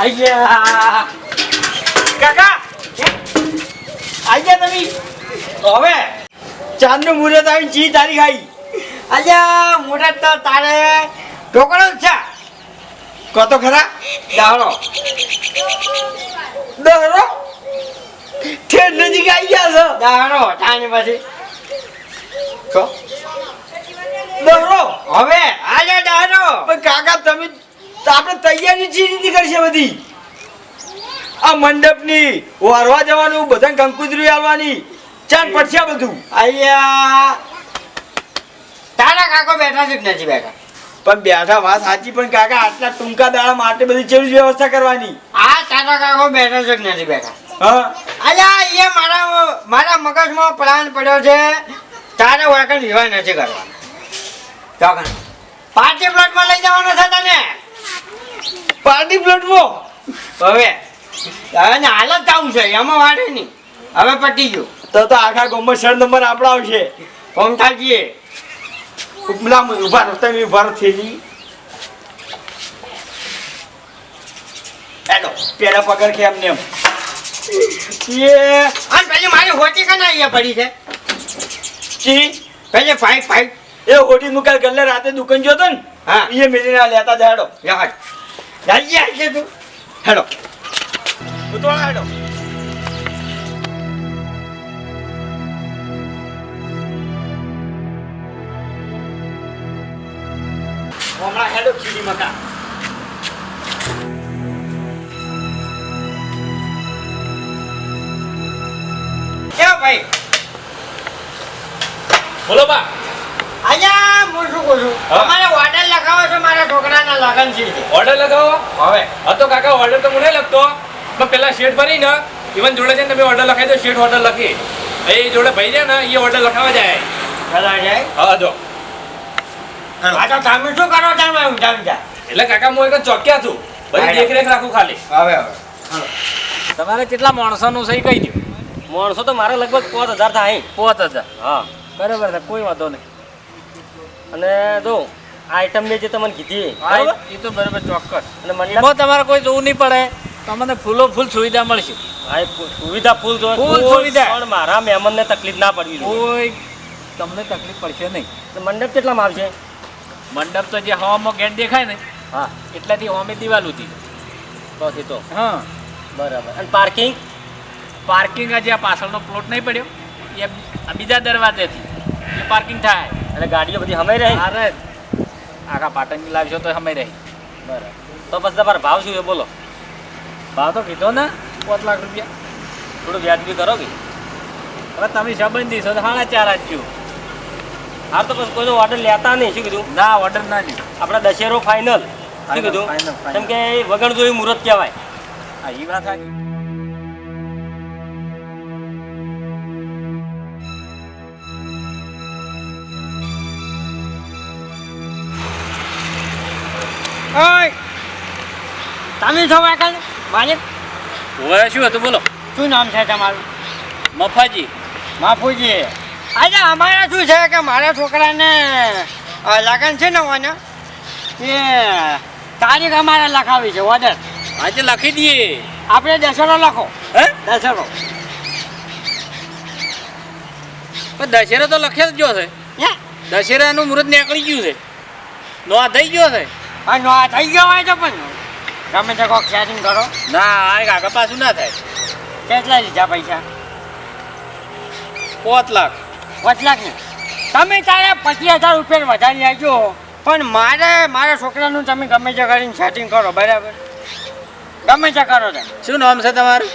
આયા કાકા. આયા તમે. હવે ચાંદનું મુહૂર્ત આવી ચી તારીખ આવી. અલ્યા મોટા તો તારે ઢોકળો છે. કતો ખરા? દાહડો દહરો ઠેર નજીક આવી ગયા છો. દાડો તાને પછી. કહો દહરો હવે આજે દાડો પણ કાકા, તમે તો આપણે તૈયારી ચીજ કરશે બધી. આ મંડપની વારવા જવાનું બધા કંકુતરી આવવાની ચાર પડશે બધું. અહીંયા તારા કાકો બેઠા છે નથી બેઠા? પણ બેઠા વાત સાચી પણ કાકા આટલા ટૂંકા દાડા માટે બધી કેવી વ્યવસ્થા કરવાની? આ તારા કાકો બેઠા છે નથી બેઠા? હા. અલ્યા એ મારા મારા મગજમાં પ્લાન પડ્યો છે. તારે વાકણ વિવાહ નથી કરવાનો. પાર્ટી પ્લોટમાં લઈ જવાનો છે તને? પાર્ટી પ્લોટમાં. હવે હવે હાલત આવું છે એમાં વાડે નહીં. હવે પટી ગયું. તો તો આખા ગામમાં સર નંબર આપણો આવશે. પંખાજીએ ઉપલા ઊભા રહો તમે ઊભા રહો જઈ એનો પેલા પગર કે એમને એમ? એ અને પેલી મારી હોટી કના અહીંયા પડી છે? ચી? પેલી ફાઈટ ફાઈટ એ હોટી નું કાલ ગલ્લે રાતે દુકાન જોતો ને હા. એ મેલીને લેતા જાડો. યાર જલ્દી આવજે તું? હેડો. ઉતવાળા હેડો. હમણાં હેડો ખીડી મકા કેવો ભાઈ? બોલો બા. અહીંયા હું શું કહું છું. તમારે ઓર્ડર લખાવો છો મારા છોકરાના લગન છે ઓર્ડર લગાવો. હવે. હા તો કાકા ઓર્ડર તો હું નહીં લખતો પણ પેલા શેઠ ભરી ને ઇવન જોડે છે ને તમે ઓર્ડર લખાઈ દો શેઠ ઓર્ડર લખી. એ જોડે ભાઈ છે ને એ ઓર્ડર લખાવા જાય. ચલા જાય? હા જો. આ તો તમે શું કરો તમે એટલે કાકા હું એક ચોક્યા છું. બધી દેખરેખ રાખું ખાલી. હવે હવે. તમારે કેટલા માણસોનું સહી કહી દો. માણસો તો મારે લગભગ પાંચ હજાર થાય. પાંચ હજાર. હા. બરાબર છે કોઈ વાંધો નહીં. અને જો આઈટમ મેં જે તમને કીધી બરાબર? એ તો બરાબર ચોક્કસ. અને મંડપ તમારે કોઈ જોવું નહીં પડે. તમને ફૂલો ફૂલ સુવિધા મળશે. હા, એ સુવિધા ફૂલ જો ફૂલ સુવિધા. પણ મારા મહેમાનને તકલીફ ના પડવી જોઈએ. કોઈ તમને તકલીફ પડશે નહીં. તો મંડપ કેટલામાં આવશે? મંડપ તો જે હવામાં ગેટ દેખાય ને હા. એટલાથી હોમે દિવાલ ઉતી તો થી તો. હા. બરાબર. અને પાર્કિંગ પાર્કિંગ જે આ પાછળનો પ્લોટ નહીં પડ્યો. એ બીજા દરવાજેથી. એ પાર્કિંગ થાય. અને ગાડીઓ બધી હમે રહે? અરે આખા પાટણની લાવશો તો સમય રહી. બરાબર તો પછી તમારો ભાવ શું છે બોલો? ભાવ તો કીધો ને પાંચ લાખ રૂપિયા. થોડું વ્યાજબી કરો કે હવે તમે સંબંધી છો તો સાડા ચાર આપજો હા તો પછી કોઈનો ઓર્ડર લેતા નહીં શું કીધું? ના ઓર્ડર ના લ્યો આપણા દશેરો ફાઇનલ શું કીધું. કેમ કે વગર જોયું મુહૂર્ત કહેવાય. હા એ વાત સાચી. ઓય! તમે છો વાકલ માલિક ઓય શું હતું? બોલો. શું નામ છે તમારું? મફાજી. માફુજી. આજે અમારે શું છે કે મારા છોકરાને લગન છે ને ઓને એ તારીખ અમારે લખાવી છે ઓર્ડર. આજે લખી દઈએ. આપણે દશેરો લખો. હે? દશેરો. દશેરા તો લખ્યા જ ગયો છે. હે? દશેરાનું મુહૂર્ત નીકળી ગયું છે. નો થઈ ગયો છે. આ નો આ થઈ ગયો હોય તો પણ તમે તો કોક સેટિંગ કરો. ના આ કાકા પાછું ના થાય. કેટલા લીધા પૈસા? પાંચ લાખ. પાંચ લાખ ને? તમે તારે પચીસ હજાર રૂપિયા વધારી આવજો પણ મારે મારા છોકરાનું તમે ગમે તે કરીને સેટિંગ કરો બરાબર? ગમે તે કરો તમે. શું નામ છે તમારું?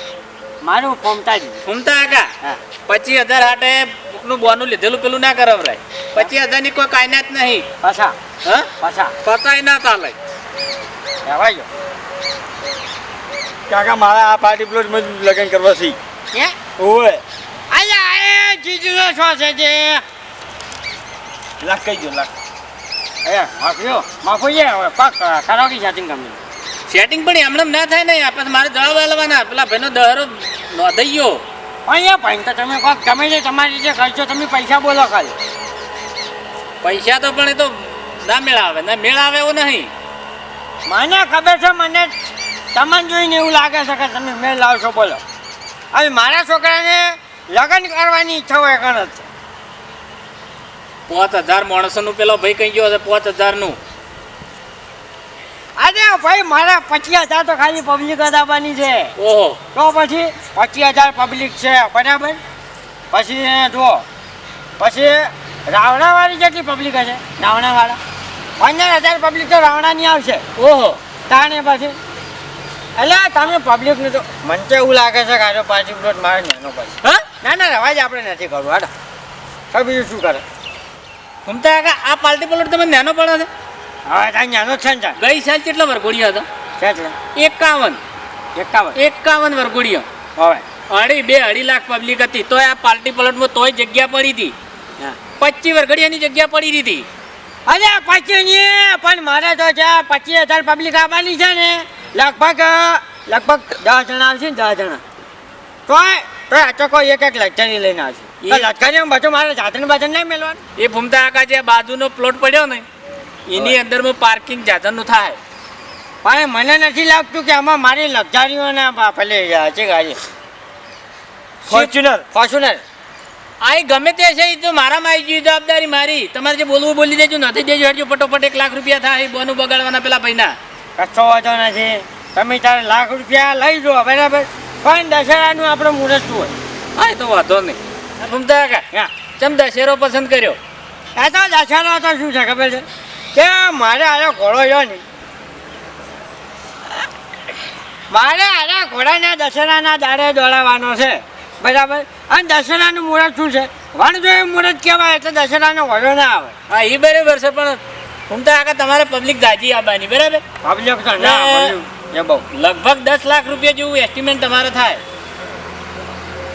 મારું ફોમતાજી ઘૂમતા કાકા? હા. પચીસ હજાર હાટે નું બોનું લીધેલું પેલું ના કરાવરાય. પછી હજારની કોઈ કાયનાત નહીં. પાછા. હા? પાછા. પતાય ના ચાલે. કહેવાય કાકા મારા આ પાર્ટી પ્લોટમાં લગ્ન કરવા છે. હે? ઓય આયા એ જીજુનો છો છે જે. લાખ કઈ જો લાખ. એ માફીઓ માફી હવે. પાક સેટિંગ ગમે સેટિંગ પણ એમને એમ ના થાય ને. આપણે મારે દવા આલવાના પેલા ભાઈનો દહરો નોંધાઈ ગયો. અહીંયા ભાઈ તો તમે કોક ગમે જે તમારી રીતે ખર્ચો તમે પૈસા બોલો ખાલી. પૈસા તો પણ એ તો ના મેળ આવે ના મેળ આવે એવું નહીં. મને ખબર છે મને તમને જોઈને એવું લાગે છે કે તમે મેળ લાવશો બોલો. હવે મારા છોકરાને લગ્ન કરવાની ઈચ્છા હોય કણ જ પાંચ હજાર માણસોનું પેલો ભાઈ કહી ગયો છે પાંચ હજારનું. અરે ભાઈ મારા પચીસ હજાર તો ખાલી પબ્લિક જ આવવાની છે. ઓહો. તો પછી પચીસ હજાર પબ્લિક છે બરાબર? પછી જુઓ પછી રાવણાવાળી જેટલી પબ્લિક હશે? રાવણાવાળા. પંદર હજાર પબ્લિક તો રાવણાની આવશે. ઓહો. તાણે પછી. એટલે તમે પબ્લિકનું તો મને તો એવું લાગે છે કે આજો પાછી પ્લોટ મારે નાનો પછી. હા? ના ના રવાજ આપણે નથી કરવું હાડો તો બીજું શું કરે? ઘૂમતા તો આ પાર્ટી પ્લોટ તમે નાનો પડે છે. હવે ત્યાં જ છે ને ગઈ સાલ કેટલા વરઘોડિયા હતા? છે એકાવન. એકાવન. એકાવન વરઘોડિયા હવે. અઢી બે અઢી લાખ પબ્લિક હતી. તોય આ પાર્ટી પ્લોટમાં તોય જગ્યા પડી હતી. હા. પચીસ વરઘડિયાની જગ્યા પડી હતી અરે ની. પણ મારે તો છે પચીસ હજાર પબ્લિક આવવાની છે ને. લગભગ લગભગ દસ જણા આવશે ને દસ જણા. તોય તો અચકો એક એક લક્ઝરી લઈને આવશે. એ- લક્ઝરી બધું મારે જાતને બાજન નહીં મેળવાનું એ ભૂમતા આકા જે બાજુનો પ્લોટ પડ્યો ને એની અંદરમાં પાર્કિંગ જાતનનું થાય. પણ મને નથી લાગતું કે આમાં મારી લક્ઝરીઓના પેલી છે ગાડી. ફોર્ચ્યુનર ફોર્ચ્યુનર આ એ ગમે તે છે એ તો મારામાં આવી ગયું જવાબદારી મારી. તમારે જે બોલવું બોલી દેજો નથી દેજો હેડજો ફટોફટ એક લાખ રૂપિયા થાય બોનું બગાડવાના પેલા ભાઈના કશો વાંધો નથી. તમે તારે લાખ રૂપિયા લઈ જો બરાબર? પણ દશેરાનું આપણે મુહૂર્ત શું હોય? હા એ તો વાંધો નહીં. આ ભૂમતા કાકા હા. ચમ દશેરો પસંદ કર્યો? એ તો દશેરો તો શું છે ખબર છે? કે મારે આનો ઘોડો રહ્યો નહીં. મારે આના ઘોડાના દશેરાના દાડે દોડાવવાનો છે. બરાબર? અને દશેરાનું મુહૂર્ત શું છે? વણજોયું મુહૂર્ત કહેવાય એટલે દશેરાનો ઘોડો ના આવે. હા એ બરાબર છે પણ હું તો આગળ તમારે પબ્લિક દાજી આવવાની બરાબર? પબ્લિક તો ના બહુ. લગભગ દસ લાખ રૂપિયા જેવું એસ્ટિમેટ તમારે થાય.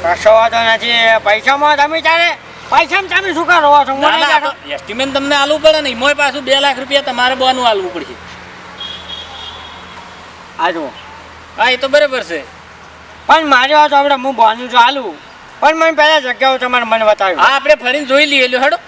કશો વાંધો નથી પૈસામાં તમે તારે પૈસામાં તમે શું કરો? છો. એસ્ટિમેટ તમને આલવું પડે ને મોય પાછું બે લાખ રૂપિયા તમારે બોનું આલવું પડશે. આ જુઓ. હા એ તો બરાબર છે. પણ મારી વાત આપણે હું બોનું છું આલું. પણ મને પેલા જગ્યાઓ તમારે મને બતાવ્યું. હા આપણે ફરીને જોઈ લઈએ હેડો.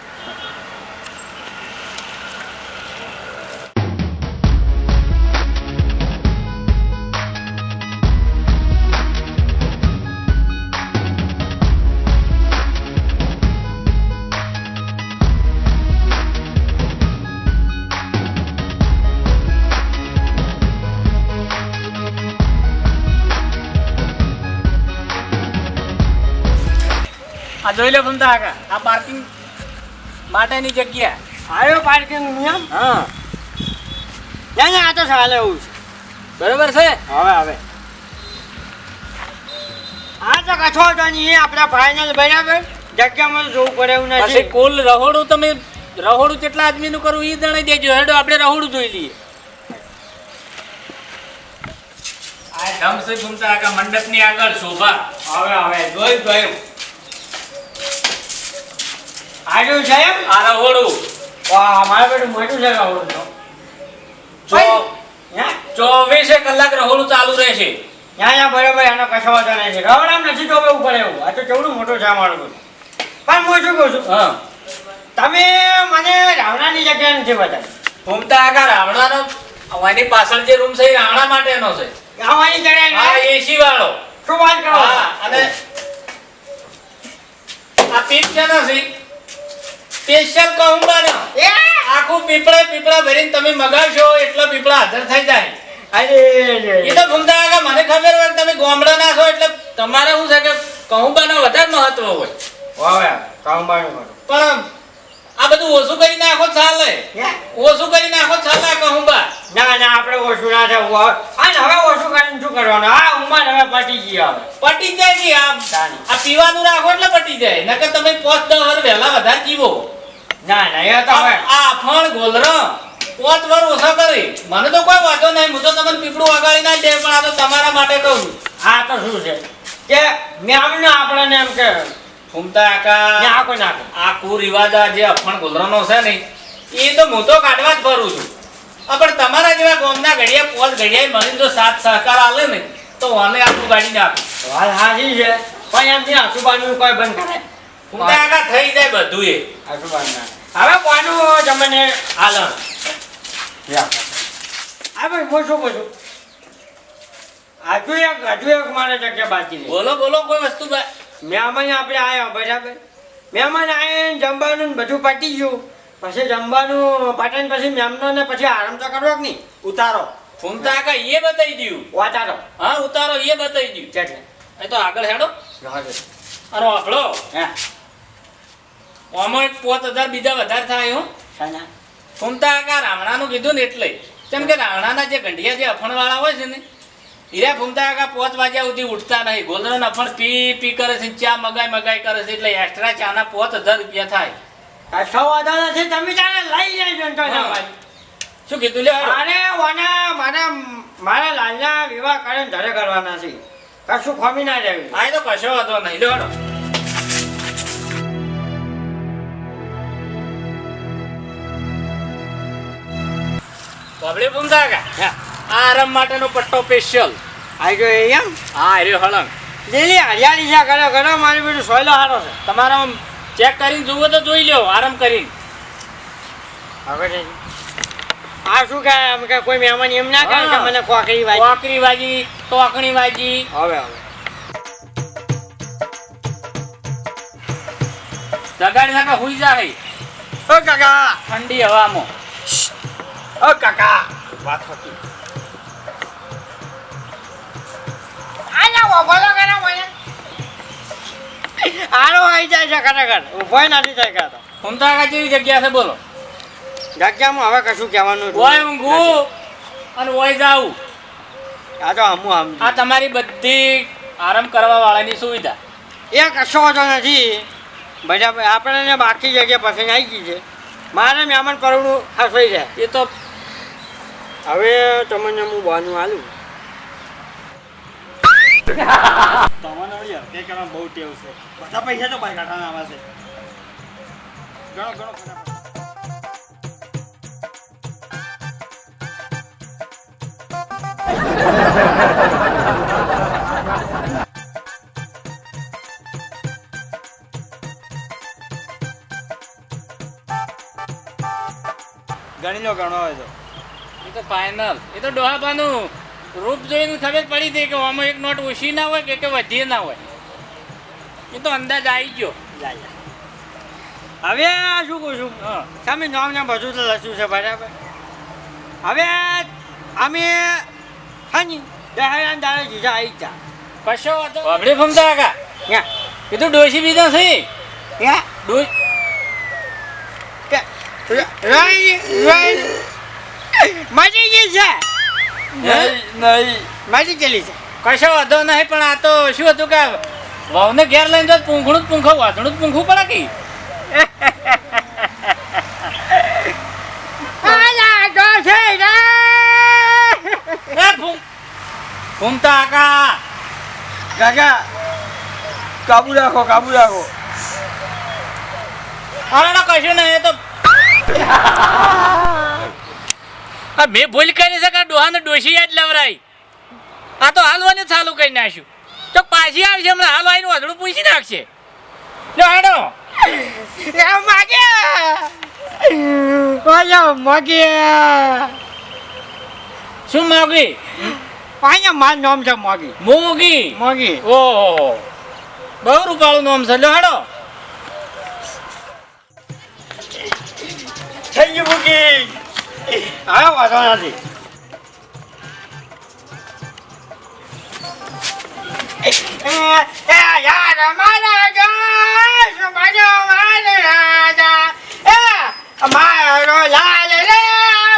આ જોઈ લે ભમતા કાકા આ પાર્કિંગ માટેની જગ્યા. આવ્યો પાર્કિંગ નિયમ હા. ના ના આ તો ચાલે એવું છે. બરોબર છે? હવે હવે. આ તો કછો તો નહીં આપણે ફાઇનલ બરાબર. જગ્યામાં જોવું પડે એવું પછી નથી કુલ રહોડું તમે રહોડું કેટલા આદમીનું કરવું એ જણાઈ દેજો. હેડો આપણે રહોડું જોઈ લઈએ. આ ધમસે ઘૂમતા કાકા મંડપની આગળ શોભા. હવે હવે જોઈ જોયું આજુ છે એમ? આ રહોડું. વાહ મારા બેટું મોટું છે રહોડું તો. ચોવીસે કલાક રહોડું ચાલુ રહેશે. યા યા બરોબર એનો કશો વાંધો નહીં રવડામ નથી તો એવું પડે એવું. આ તો કેવડું મોટું છે મારું. પણ હું શું કહું છું? હા. તમે મને રાવણાની જગ્યા નથી બતાવી. ઘૂમતા કાકા રાવણાનો આની પાછળ જે રૂમ છે એ રાવણા માટેનો છે. રાવણાની જગ્યાએ હા એસી વાળો. શું વાત કરો? હા અને આ પીપ છે ને સી? સ્પેશિયલ કહુંબાનો એ! આખું પીપળા પીપળા ભરીને તમે મગાવશો એટલા પીપળા હાજર થઈ જાય. અરે એ તો ભૂમતા મને ખબર હોય તમે ગોમડા ના છો એટલે તમારે શું છે કે કહુંબાનો વધારે મહત્વ હોય. વાહ કહુંબાનો પણ આ બધું ઓછું કરી નાખો ચાલે. ઓછું કરી નાખો ચાલે કહું બા ના ના આપણે ઓછું ના થવું અને હવે ઓછું કરીને શું કરવાનું? આ ઉંમર હવે પટી ગઈ હવે. પટી જાય જી આ આ પીવાનું રાખો એટલે પટી જાય. નકર તમે પોત દસ વર વહેલા વધારે જીવો. ના ના એ તો હવે. આ ફણ ગોલરો પોત વર ઓછા કરી. મને તો કોઈ વાંધો નહીં હું તો તમને પીપળું વગાડી ના દે પણ આ તો તમારા માટે કહું છું. આ તો શું છે? કે મેમને આપણને એમ કે ઘૂમતા આકા આકા કોઈ નાખો આ કુરિવાજ આ જે અફણ ગોલરાનો છે ને એ તો હું તો કાઢવા જ ફરું છું. પણ તમારા જેવા ગામના ઘડિયા પોલ ઘડિયા મને જો સાથ સહકાર આલે ને તો મને આખું ગાડી નાખું વાત હાજી છે પણ એમથી આસુબાનું કોઈ બંધ કરે. ઘૂમતા આકા થઈ જાય બધું એ હવે કોનું તમને હાલ હા ભાઈ હું શું કહું છું હજુ એક હજુ એક મારે જગ્યા બાકી બોલો બોલો કોઈ વસ્તુ બા- મહેમાન આપણે આવ્યા બરાબર? મહેમાન આવીને જમવાનું બધું પતી ગયું. પછી જમવાનું પટાઈને પછી મેમનો ને પછી આરામ તો કરવો કે નહીં? ઉતારો. ફૂમતા કાકા એ બતાવી દઉં વાતારો હા ઉતારો એ બતાવી દઉં એટલે એ તો આગળ હેડો. અને વાપડો હે. આમાં એક પોત હજાર બીજા વધારે થાય હું? ફૂમતા કાકા રાવણાનું કીધું ને એટલે. કેમ કે રાવણાના જે ગંઢિયા જે અફણવાળા હોય છે ને હીરા ભૂમતા કાકા પોચ વાગ્યા સુધી ઉઠતા નહીં. ગોલરન અફણ પી પી કરે છે ચા મગાઈ મગાઈ કરે છે એટલે એક્સ્ટ્રા ચા ના પોચ હજાર રૂપિયા થાય. કશો વાંધો નથી તમે તારે લઈ લેજો તો. શું કીધું લે હેડો. મારે વાના મારા મારા લાલના વિવાહ કરીને ઘરે કરવાના છે. કશું ખોમી ના રહેવી આ તો કશો વાંધો નહીં. લો હેડો. ભૂમતા કાકા આ આરામ માટેનો પટ્ટો સ્પેશિયલ આવી ગયો એમ? હા રહ્યો હળંગ. લીલી હરિયાળી છે કર્યો કર્યો મારી બધું સોયલો સારો છે. તમારો ચેક કરીને જુઓ તો જોઈ લ્યો આરામ કરીને. હવે આ શું કહે આમ કે કોઈ મહેમાન એમ ના કરે કે મને કોકરી વાજી કોકરી વાજી ટોકણી વાજી હવે હવે. જગાડી નાખે હુઈ જાય. ઓ કાકા. ઠંડી હવામાં. ઓ કાકા. વાત હતી આરો આવી જાય છે ખરેખર. ઊભો નથી થાય કાતો ફૂમતા કાકા કેવી જગ્યા છે બોલો. જગ્યામાં હવે કશું કહેવાનું ઓય ઊંઘું અને ઓય જાવું આ તો હમું હમ. આ તમારી બધી આરામ કરવા વાળાની સુવિધા. એ કશો વાંધો નથી. બધા આપણને બાકી જગ્યા પસંદ આવી ગઈ છે. મારે મહેમાન પરવડું હસવાઈ જાય. એ તો હવે તમને હું બાનું આલું. તમને વળી હરકે કરવા બહુ ટેવ છે. બધા પૈસા તો બાય કાઢવાના આવા છે. ઘણો ઘણો ખરાબ ગણી લો ગણો હોય તો. એ તો ફાઇનલ એ તો ડોહાબાનું રૂપ જોઈને ખબર પડી હતી કે આમાં એક નોટ ઓછી ના હોય કે કે વધી ના હોય. એ તો અંદાજ આવી ગયો. હવે આ શું કહું છું? તમે નામ ને બધું તો લસ્યું છે બરાબર. હવે અમે હાની દહાડા દાડે જીજા આવી ગયા કશો બાબડે ફમતા કાકા યા એ તો ડોશી બીજા છે. યા ડોશ રાઈ રાઈ મજી ગઈ છે. નહીં મજી ચલી છે. કશો વાંધો નહીં પણ આ તો શું હતું કે વહુને ઘેર લઈને તો પૂંખણું જ પૂંખો વાધણું જ પૂંખવું પડે કે? આલા તો છે રે. એ કાકા. કાકા કાબુ રાખો કાબુ રાખો. અરે કશું નહીં તો આ મેં ભૂલ કરી છે કે ડોહાને ડોશી યાદ લવરાઈ આ તો હાલવાને ચાલુ કરી નાખ્યું. તો પાછી આવશે હમણાં હાલ આવીને વાધડું પૂછી નાખશે. લો હાડો. માગે. ઓલો મગે. શું માગી? અહીંયા માર નામ છે માગી. મોગી. મોગી. ઓહો. બહુ રૂપાળું નામ છે. લો હાડો. થઈ ગયું હા, વાંધો નથી. રાજા. એ મારો લાલ રે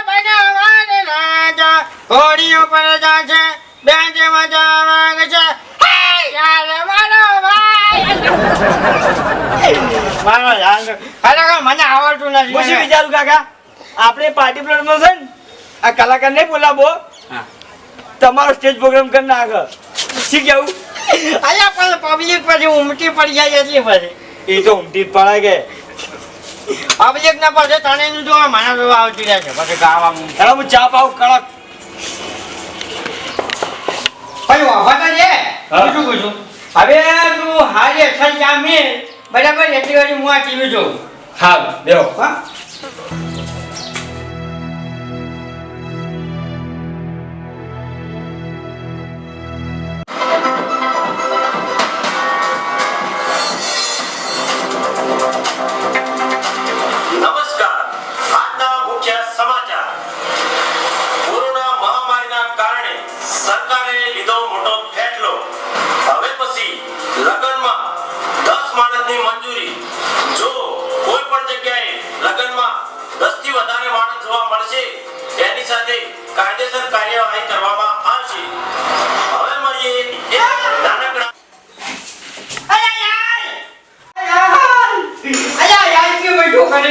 બનો માન રાજા. ઘોડીઓ પર જાશે બેંચ મજા માંગે છે મને આવડતું નથી. શું વિચારું, કાકા? આપણે પાર્ટી પ્લોટમાં છે ને આ કલાકાર નહીં બોલાવો. તમારો સ્ટેજ પ્રોગ્રામ કરી નાખ. શી કેવું અલ્યા પણ પબ્લિક પછી ઉમટી પડી જાય એટલી પછી એ તો ઉમટી પડે કે. પબ્લિક ના પાસે તને નું જોવા મારા જોવા આવતી રહેશે પછી ગાવાનું હવે હું ચા પાઉં કડક. પછી વાપા તો છે હા. શું કહું છું હવે તું હારી અસર જામી બરાબર એટલી વાર હું આ ટીવી જોઉં. હા બેહો. હા.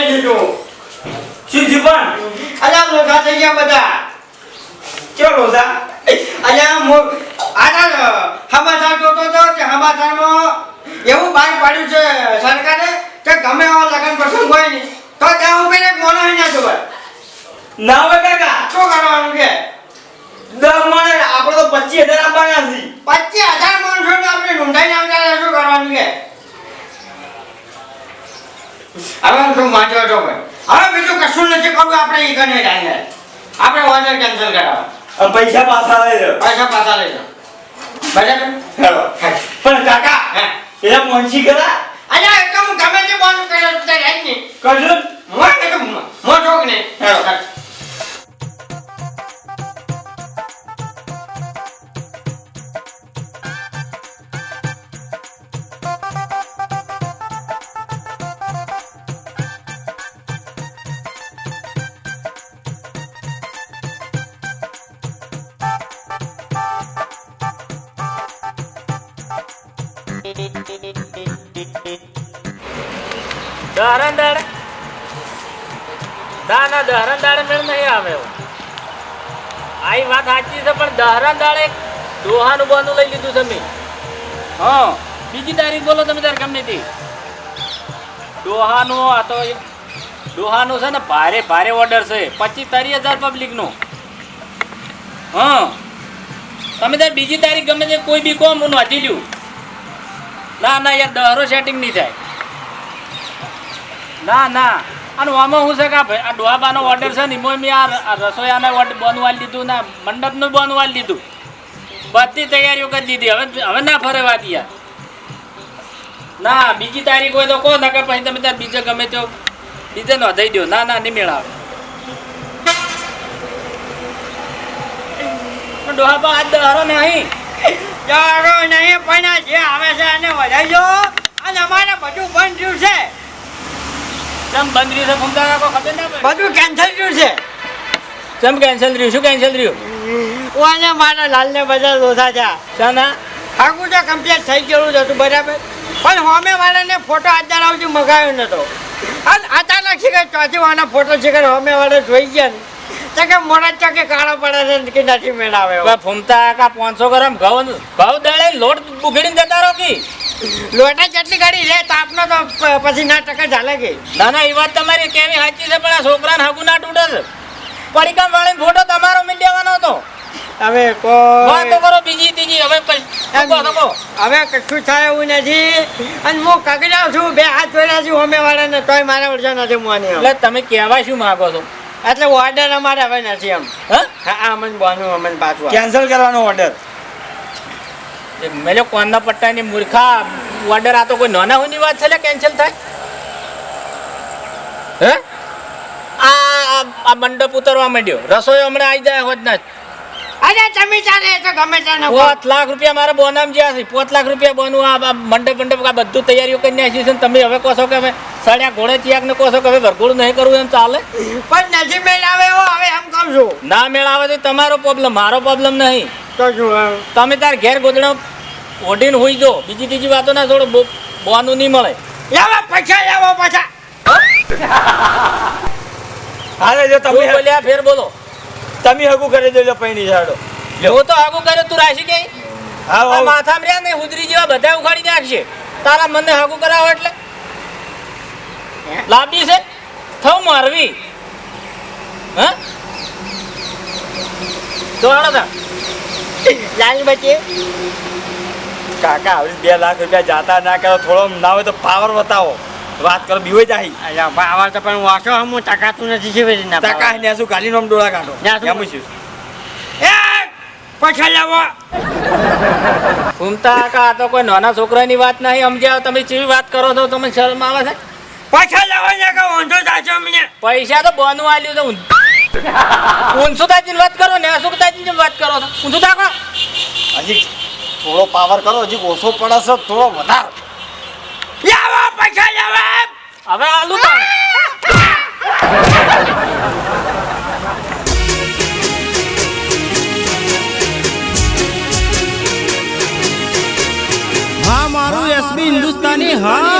કરી શું જીવન અલ્યા લોધા થઈ ગયા બધા. કેવો લોસા અલ્યા મો આના સમાચાર જોતો તો કે સમાચારમાં એવું બહાર પાડ્યું છે સરકારે કે ગમે એવા લગ્ન પ્રસંગ હોય ને તો ત્યાં ઉપર એક મોનો ના જોવે. ના હોય કાકા. શું કરવાનું કે? દમણ આપણે તો પચીસ હજાર આપવાના છે પચીસ હજાર માણસો આપણે ઢૂંઢાઈને આવતા શું કરવાનું કે? હવે શું વાંચો છો હવે બીજું કશું નથી કરવું આપણે એ કરીને જાય આપણે ઓર્ડર કેન્સલ કરાવો પૈસા પાછા લઈ લો પૈસા પાછા લઈ જાઓ બરાબર? પણ કાકા હે. એના મોંચી કરા અલ્યા એક ગમે તે બોલ કરે તો રહે જ નહીં કરશું મોય મોટો કે ના ના દહરણ દાડે મેળ નહીં આવે. આ વાત સાચી છે પણ દહરણ દાડે દોહાનું બંધ લઈ લીધું તમે હા. બીજી તારીખ બોલો તમે તારે ગમે તે. દોહાનું આ તો દોહાનું છે ને ભારે ભારે ઓર્ડર છે. પચીસ તારીખ હજાર પબ્લિકનું હા. તમે તાર બીજી તારીખ ગમે તે કોઈ બી કોમ હું નોંધી લ્યું. ના ના યાર દહરો સેટિંગ નહીં થાય. ના ના. અને આમાં હું છે કે ભાઈ આ ડોહાબાનો ઓર્ડર છે ને, એમાં મેં આ રસોઈયાને ઓર્ડર બનવાલી દીધું ના મંડપનું બનવા લીધું બધી તૈયારીઓ કરી દીધી. હવે હવે ના ફરવા દયા. ના, બીજી તારીખ હોય તો કહો, નકર પછી તમે ત્યાં બીજે ગમે તો બીજે નોંધાઈ દો ના ના, નહીં મેળાવે. ડોહાબા આજ દહારો નહીં ચાલો નહીં, પણ જે આવે છે એને વધારજો. અને અમારે બધું બંધ થયું છે. કેમ બંધ રહ્યું છે? ફૂમતા કાકો ખબર ના પડે. બધું કેન્સલ થયું છે. કેમ કેન્સલ રહ્યું? શું કેન્સલ રહ્યું? ઓને મારા લાલને બધા લોધા છે શાના? આખું તો કમ્પ્લીટ થઈ ગયેલું જ હતું બરાબર. પણ હોમે વાળાને ફોટો અત્યાર આવજો મગાવ્યો નતો અને અચાનક છે કે ચોથી વાળા ફોટો છે કે હોમે વાળા જોઈ ગયા ને કે મોડા ચકે કાળો પડે છે કે નથી મેળાવે ફૂમતા કા પાંચસો ગ્રામ ઘઉં ઘઉં દળે લોટ બુગડીને જતા કી. લોટા જેટલી ગાડી લે તાપનો તો પછી ના ટકા ચાલે કે. ના ના એ વાત તમારી કેવી સાચી છે પણ આ છોકરાને હગુ ના તૂટે છે. પડીકામ વાળીને ફોટો તમારો મિલ લેવાનો હતો. હવે વાતો તો કરો બીજી ત્રીજી હવે કઈ હવે કશું થાય એવું નથી. અને હું કગડાવ છું બે હાથ જોડ્યા છું હોમે વાળાને તોય મારા ઊર્જા નથી મોની એટલે તમે કહેવા શું માગો છો? એટલે ઓર્ડર અમારે હવે નથી એમ. હા? અમને બોનું અમને પાછું કેન્સલ કરવાનો ઓર્ડર મેલો કોનના પટ્ટાની મૂર્ખા ઓર્ડર આ તો કોઈ નાના હોની વાત છે કેન્સલ થાય? હે? આ આ- મંડપ ઉતરવા માંડ્યો. રસોઈ હમણાં આવી જાય હોત ના. અરે તમે ચાલે તો ગમે ત્યાં પાંચ લાખ રૂપિયા મારા બોનામ જ્યાં છે. પાંચ લાખ રૂપિયા બોનું આ મંડપ મંડપ આ બધું તૈયારીઓ કરીને નાખી છે તમે હવે કહો છો કે હવે સળિયા ઘોડે ચિયાક ને કહો છો કે હવે વરઘોડું નહીં કરવું એમ ચાલે? પણ નથી મેળ આવે એવો હવે એમ કહું છું. ના મેળ આવે તો તમારો પ્રોબ્લેમ મારો પ્રોબ્લેમ નહીં. તો શું તમે તાર ઘેર ગોદડો ઓઢીને હોઈ જો બીજી ત્રીજી વાતો ના થોડો બોવાનું બોનું નહીં મળે. લાવો પૈસા લાવો પાછા હાલે જો તમે બોલ્યા ફેર બોલો. તમે હગું કરી દેજો પૈણી ઝાડો. હું તો હગું કરે તું રાશી કે હા માથામાં રહ્યા ને હુદરી જેવા બધા ઉખાડી નાખશે. તારા મને હગું કરાવો એટલે. લાંબી છે? થવ મારવી. હા? તો. આડા લાલ બચે. કાકા હવે બે લાખ રૂપિયા જાતા ના કરો થોડો ના હોય તો પાવર બતાવો. વાત કરો બીવે જાય પાવર તો પણ વાંચો હું ટકાતું નથી છે વેરી ના ટકા ને શું ગાલી નોમ ડોળા કાઢો. ત્યાં શું? એમ શું એ પૈસા લાવો. ઘૂમતા કા આ તો કોઈ નાના છોકરાની વાત નહીં. સમજ્યા તમે વાત કરો તો તમે શરમ આવે છે? પૈસા લાવો ને કે વાંધો થાય છે અમને. પૈસા તો બોનું આલ્યું તો ઊંચું તાજીને વાત કરો ને અશોક તાજીની વાત કરો છો. ઊંચું તાકો હજી થોડો પાવર કરો હજી ઓછો પડે છે થોડો વધાર. પૈસા હવે આલુ તાણ. હા મારું એસબી હિન્દુસ્તાની હા.